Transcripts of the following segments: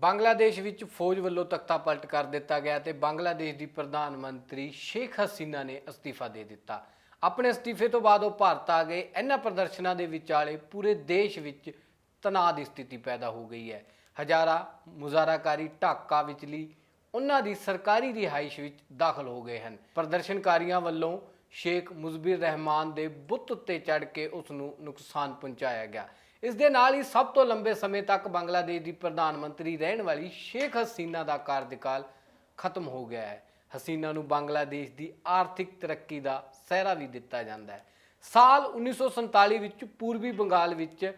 ਬੰਗਲਾਦੇਸ਼ ਵਿੱਚ ਫੌਜ ਵੱਲੋਂ ਤਖਤਾ ਪਲਟ ਕਰ ਦਿੱਤਾ ਗਿਆ ਤੇ ਬੰਗਲਾਦੇਸ਼ ਦੀ ਪ੍ਰਧਾਨ ਮੰਤਰੀ ਸ਼ੇਖ ਹਸੀਨਾ ਨੇ ਅਸਤੀਫਾ ਦੇ ਦਿੱਤਾ। ਆਪਣੇ ਅਸਤੀਫੇ ਤੋਂ ਬਾਅਦ ਉਹ ਭਾਰਤ ਆ ਗਏ। ਇਹਨਾਂ ਪ੍ਰਦਰਸ਼ਨਾਂ ਦੇ ਵਿਚਾਲੇ ਪੂਰੇ ਦੇਸ਼ ਵਿੱਚ ਤਣਾਅ ਦੀ ਸਥਿਤੀ ਪੈਦਾ ਹੋ ਗਈ ਹੈ। ਹਜ਼ਾਰਾਂ ਮੁਜ਼ਾਹਰਾਕਾਰੀ ਢਾਕਾ ਵਿਚਲੀ, ਉਹਨਾਂ ਦੀ ਸਰਕਾਰੀ ਰਿਹਾਇਸ਼ ਵਿੱਚ ਦਾਖਲ ਹੋ ਗਏ ਹਨ। ਪ੍ਰਦਰਸ਼ਨਕਾਰੀਆਂ ਵੱਲੋਂ ਸ਼ੇਖ ਮੁਜ਼ਬਿਰ ਰਹਿਮਾਨ ਦੇ ਬੁੱਤ ਉੱਤੇ ਚੜ੍ਹ ਕੇ ਉਸ ਨੂੰ ਨੁਕਸਾਨ ਪਹੁੰਚਾਇਆ ਗਿਆ। ਇਸ ਦੇ ਨਾਲ ਹੀ ਸਭ ਤੋਂ ਲੰਬੇ ਸਮੇਂ ਤੱਕ ਬੰਗਲਾਦੇਸ਼ ਦੀ ਪ੍ਰਧਾਨ ਮੰਤਰੀ ਰਹਿਣ ਵਾਲੀ ਸ਼ੇਖ ਹਸੀਨਾ ਦਾ ਕਾਰਜਕਾਲ ਖਤਮ ਹੋ ਗਿਆ ਹੈ। ਹਸੀਨਾ ਨੂੰ ਬੰਗਲਾਦੇਸ਼ ਦੀ ਆਰਥਿਕ ਤਰੱਕੀ ਦਾ ਸਹਿਰਾ ਵੀ ਦਿੱਤਾ ਜਾਂਦਾ ਹੈ। ਸਾਲ 1947 ਵਿੱਚ ਪੂਰਬੀ ਬੰਗਾਲ ਵਿੱਚ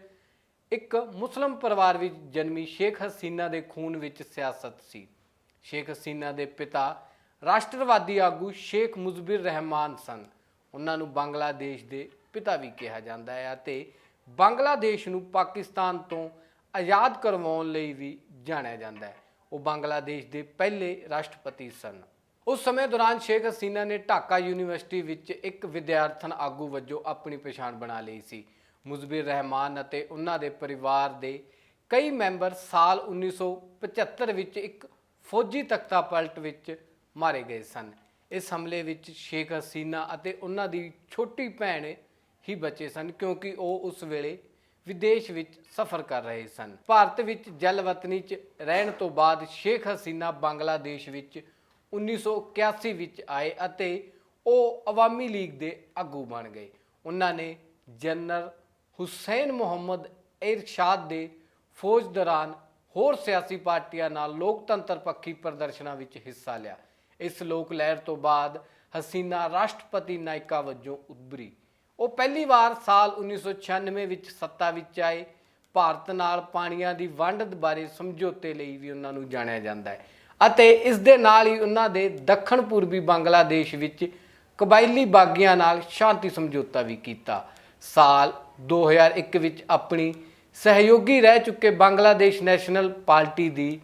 ਇੱਕ ਮੁਸਲਮ ਪਰਿਵਾਰ ਵਿੱਚ ਜਨਮੀ ਸ਼ੇਖ ਹਸੀਨਾ ਦੇ ਖੂਨ ਵਿੱਚ ਸਿਆਸਤ ਸੀ। ਸ਼ੇਖ ਹਸੀਨਾ ਦੇ ਪਿਤਾ ਰਾਸ਼ਟਰਵਾਦੀ ਆਗੂ ਸ਼ੇਖ ਮੁਜ਼ਬਿਰ ਰਹਿਮਾਨ ਸਨ। ਉਹਨਾਂ ਨੂੰ ਬੰਗਲਾਦੇਸ਼ ਦੇ ਪਿਤਾ ਵੀ ਕਿਹਾ ਜਾਂਦਾ ਹੈ ਅਤੇ ਬੰਗਲਾਦੇਸ਼ ਨੂੰ ਪਾਕਿਸਤਾਨ ਤੋਂ ਆਜ਼ਾਦ ਕਰਵਾਉਣ ਲਈ ਵੀ ਜਾਣਿਆ ਜਾਂਦਾ ਹੈ। ਉਹ ਬੰਗਲਾਦੇਸ਼ ਦੇ ਪਹਿਲੇ ਰਾਸ਼ਟਰਪਤੀ ਸਨ। ਉਸ ਸਮੇਂ ਦੌਰਾਨ ਸ਼ੇਖ ਹਸੀਨਾ ਨੇ ਢਾਕਾ ਯੂਨੀਵਰਸਿਟੀ ਵਿੱਚ ਇੱਕ ਵਿਦਿਆਰਥਣ ਆਗੂ ਵਜੋਂ ਆਪਣੀ ਪਛਾਣ ਬਣਾ ਲਈ ਸੀ। ਮੁਜ਼ਬਿਰ ਰਹਿਮਾਨ ਅਤੇ ਉਹਨਾਂ ਦੇ ਪਰਿਵਾਰ ਦੇ ਕਈ ਮੈਂਬਰ ਸਾਲ 1975 ਵਿੱਚ ਇੱਕ ਫੌਜੀ ਤਖਤਾ ਪਲਟ ਵਿੱਚ ਮਾਰੇ ਗਏ ਸਨ। ਇਸ ਹਮਲੇ ਵਿੱਚ ਸ਼ੇਖ ਹਸੀਨਾ ਅਤੇ ਉਹਨਾਂ ਦੀ ਛੋਟੀ ਭੈਣ ਹੀ ਬਚੇ ਸਨ ਕਿਉਂਕਿ ਉਹ ਉਸ ਵੇਲੇ ਵਿਦੇਸ਼ ਵਿੱਚ ਸਫ਼ਰ ਕਰ ਰਹੇ ਸਨ। ਭਾਰਤ ਵਿੱਚ ਜਲਵਤਨੀ ਚ ਰਹਿਣ ਤੋਂ ਬਾਅਦ ਸ਼ੇਖ ਹਸੀਨਾ ਬੰਗਲਾਦੇਸ਼ ਵਿੱਚ 1981 ਵਿੱਚ ਆਏ ਅਤੇ ਉਹ ਅਵਾਮੀ ਲੀਗ ਦੇ ਆਗੂ ਬਣ ਗਏ। ਉਹਨਾਂ ਨੇ ਜਨਰਲ ਹੁਸੈਨ ਮੁਹੰਮਦ ਇਰਸ਼ਾਦ ਦੇ ਫੌਜ ਦੌਰਾਨ ਹੋਰ ਸਿਆਸੀ ਪਾਰਟੀਆਂ ਨਾਲ ਲੋਕਤੰਤਰ ਪੱਖੀ ਪ੍ਰਦਰਸ਼ਨਾਂ ਵਿੱਚ ਹਿੱਸਾ ਲਿਆ। ਇਸ ਲੋਕ ਲਹਿਰ ਤੋਂ ਬਾਅਦ ਹਸੀਨਾ ਰਾਸ਼ਟਰਪਤੀ ਨਾਇਕਾ ਵਜੋਂ ਉਭਰੀ। ਉਹ ਪਹਿਲੀ ਵਾਰ ਸਾਲ 1996 ਵਿੱਚ ਸੱਤਾ ਵਿੱਚ ਆਏ। ਭਾਰਤ ਨਾਲ ਪਾਣੀਆਂ ਦੀ ਵੰਡ ਬਾਰੇ ਸਮਝੌਤੇ ਲਈ ਵੀ ਉਹਨਾਂ ਨੂੰ ਜਾਣਿਆ ਜਾਂਦਾ ਹੈ। ਅਤੇ ਇਸ ਦੇ ਨਾਲ ਹੀ ਉਹਨਾਂ ਦੇ ਦੱਖਣ ਪੂਰਬੀ ਬੰਗਲਾਦੇਸ਼ ਵਿੱਚ ਕਬਾਇਲੀ ਬਾਗੀਆਂ ਨਾਲ ਸ਼ਾਂਤੀ ਸਮਝੌਤਾ ਵੀ ਕੀਤਾ। ਸਾਲ 2001 ਵਿੱਚ ਆਪਣੀ ਸਹਿਯੋਗੀ ਰਹਿ ਚੁੱਕੇ ਬੰਗਲਾਦੇਸ਼ ਨੈਸ਼ਨਲ ਪਾਰਟੀ ਦੀ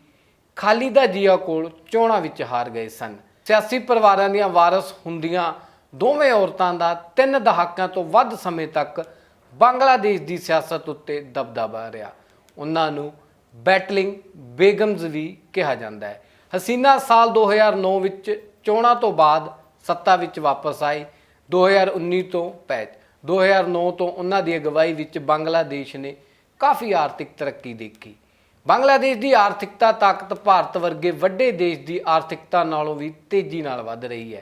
ਖਾਲਿਦਾ ਜੀਆ ਕੋਲ ਚੋਣਾਂ ਵਿੱਚ ਹਾਰ ਗਏ ਸਨ। ਸਿਆਸੀ ਪਰਿਵਾਰਾਂ ਦੀਆਂ ਵਾਰਸ ਹੁੰਦੀਆਂ ਦੋਵੇਂ ਔਰਤਾਂ ਦਾ ਤਿੰਨ ਦਹਾਕਿਆਂ ਤੋਂ ਵੱਧ ਸਮੇਂ ਤੱਕ ਬੰਗਲਾਦੇਸ਼ ਦੀ ਸਿਆਸਤ ਉੱਤੇ ਦਬਦਬਾ ਰਿਹਾ। ਉਹਨਾਂ ਨੂੰ ਬੈਟਲਿੰਗ, ਬੇਗਮਜ਼ ਵੀ ਕਿਹਾ ਜਾਂਦਾ ਹੈ। ਹਸੀਨਾ ਸਾਲ 2009 ਵਿੱਚ ਚੋਣਾਂ ਤੋਂ ਬਾਅਦ ਸੱਤਾ ਵਿੱਚ ਵਾਪਸ ਆਏ। 2019 ਤੋਂ ਪੈਚ। 2009 ਤੋਂ ਉਹਨਾਂ ਦੀ ਅਗਵਾਈ ਵਿੱਚ ਬੰਗਲਾਦੇਸ਼ ਨੇ ਕਾਫੀ ਆਰਥਿਕ ਤਰੱਕੀ ਦੇਖੀ। ਬੰਗਲਾਦੇਸ਼ ਦੀ ਆਰਥਿਕਤਾ ਤਾਕਤ ਭਾਰਤ ਵਰਗੇ ਵੱਡੇ ਦੇਸ਼ ਦੀ ਆਰਥਿਕਤਾ ਨਾਲੋਂ ਵੀ ਤੇਜ਼ੀ ਨਾਲ ਵੱਧ ਰਹੀ ਹੈ।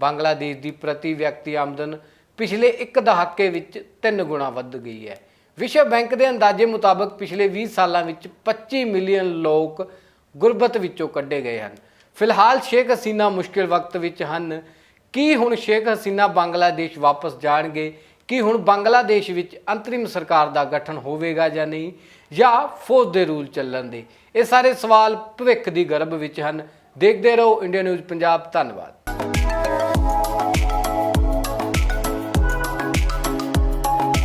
ਬੰਗਲਾਦੇਸ਼ ਦੀ ਪ੍ਰਤੀ ਵਿਅਕਤੀ ਆਮਦਨ ਪਿਛਲੇ ਇੱਕ ਦਹਾਕੇ ਵਿੱਚ 3 ਗੁਣਾ ਵੱਧ ਗਈ ਹੈ। ਵਿਸ਼ਵ ਬੈਂਕ ਦੇ ਅੰਦਾਜ਼ੇ ਮੁਤਾਬਕ ਪਿਛਲੇ 20 ਸਾਲਾਂ ਵਿੱਚ 25 ਮਿਲੀਅਨ ਲੋਕ ਗੁਰਬਤ ਵਿੱਚੋਂ ਕੱਢੇ ਗਏ ਹਨ। ਫਿਲਹਾਲ ਸ਼ੇਖ ਹਸੀਨਾ ਮੁਸ਼ਕਿਲ ਵਕਤ ਵਿੱਚ ਹਨ। ਕੀ ਹੁਣ ਸ਼ੇਖ ਹਸੀਨਾ ਬੰਗਲਾਦੇਸ਼ ਵਾਪਸ ਜਾਣਗੇ? ਕਿ ਹੁਣ ਬੰਗਲਾਦੇਸ਼ ਵਿੱਚ ਅੰਤਰਿਮ ਸਰਕਾਰ ਦਾ ਗਠਨ ਹੋਵੇਗਾ ਜਾਂ ਨਹੀਂ, ਜਾਂ ਫੌਜ ਦੇ ਰੂਲ ਚੱਲਣ ਦੇ। ਇਹ ਸਾਰੇ ਸਵਾਲ ਭਵਿੱਖ ਦੀ ਗਰਭ ਵਿੱਚ ਹਨ। ਦੇਖਦੇ ਰਹੋ ਇੰਡੀਆ ਨਿਊਜ਼ ਪੰਜਾਬ। ਧੰਨਵਾਦ।